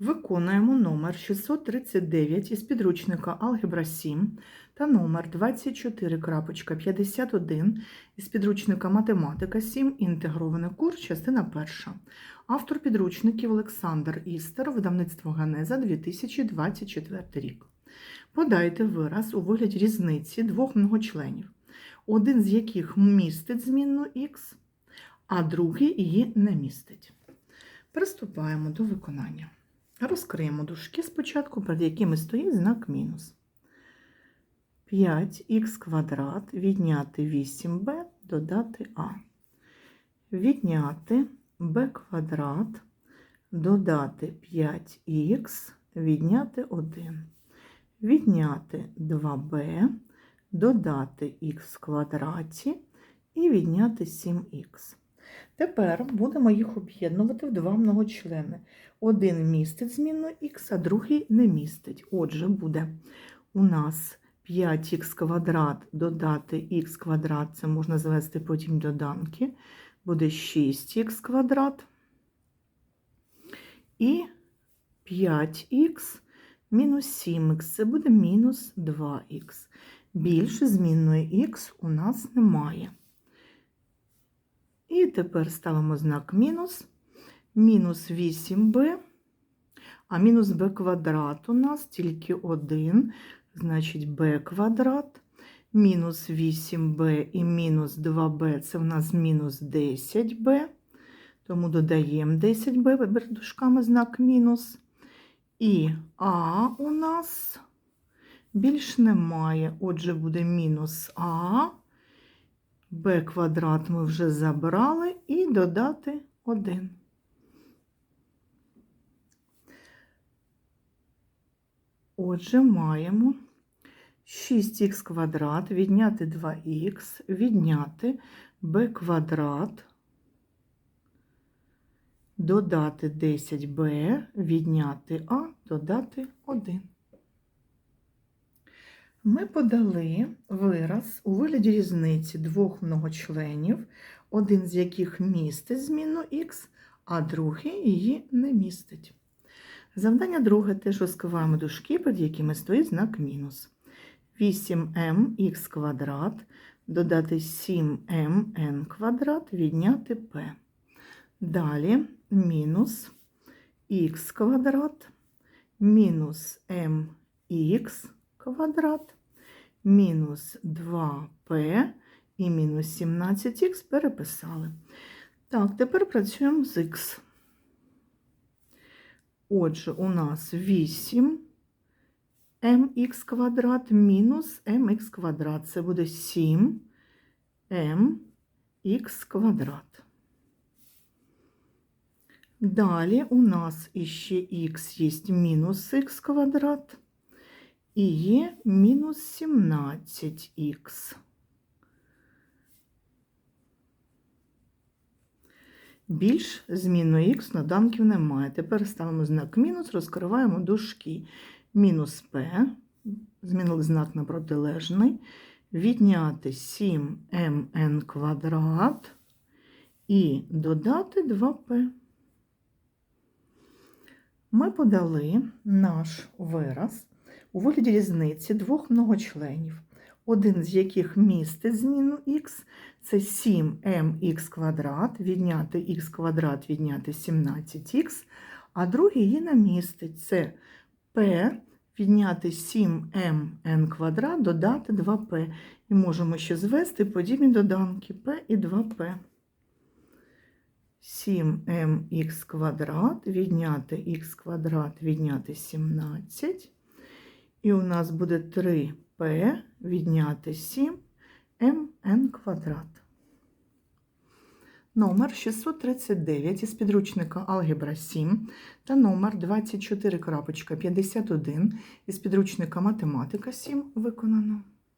Виконуємо номер 639 із підручника Алгебра 7 та номер 24.51 із підручника Математика 7. Інтегрований курс, частина 1. Автор підручників Олександр Істер, видавництво Ганеза 2024 рік. Подайте вираз у вигляді різниці двох многочленів, один з яких містить змінну х, а другий її не містить. Приступаємо до виконання. Розкриємо дужки спочатку, перед якими стоїть знак мінус. 5х квадрат відняти 8b додати а. Відняти b квадрат додати 5х відняти 1. Відняти 2b додати х в квадраті і відняти 7х. Тепер будемо їх об'єднувати в два многочлени. Один містить змінну х, а другий не містить. Отже, буде у нас 5х квадрат додати х квадрат, це можна звести потім доданки, буде 6х квадрат. І 5х мінус 7х, це буде мінус 2х. Більше змінної х у нас немає. І тепер ставимо знак мінус. Мінус 8b, а мінус b квадрат у нас тільки 1, значить b квадрат. Мінус 8b і мінус 2b це в нас мінус 10b. Тому додаємо 10b, вибір дужками знак мінус. І а у нас більш немає. Отже, буде мінус а b квадрат ми вже забрали і додати 1. Отже, маємо 6х квадрат відняти 2х, відняти b квадрат, додати 10b, відняти а, додати 1. Ми подали вираз у вигляді різниці двох многочленів, один з яких містить змінну х, а другий її не містить. Завдання друге теж розкриваємо дужки, під якими стоїть знак мінус. 8mx квадрат додати 7mn квадрат відняти p. Далі мінус х квадрат мінус mx квадрат мінус 2p і мінус 17х переписали. Так, тепер працюємо з х. Отже, у нас 8 mx квадрат мінус mx квадрат. Це буде 7 mx квадрат. Далі у нас іще х є мінус х квадрат і є мінус 17х. Більш змінної х доданків немає. Тепер ставимо знак мінус, розкриваємо дужки. Мінус p, змінили знак на протилежний, відняти 7mn квадрат і додати 2p. Ми подали наш вираз у вигляді різниці двох многочленів, один з яких містить зміну х, це 7mx квадрат, відняти х квадрат, відняти 17х, а другий її не містить, це p відняти 7mn квадрат, додати 2p. І можемо ще звести подібні доданки p і 2p. 7mx квадрат, відняти х квадрат, відняти 17. І у нас буде 3p відняти 7 МН квадрат. Номер 639 із підручника Алгебра 7 та номер 24.51 із підручника Математика 7 виконано.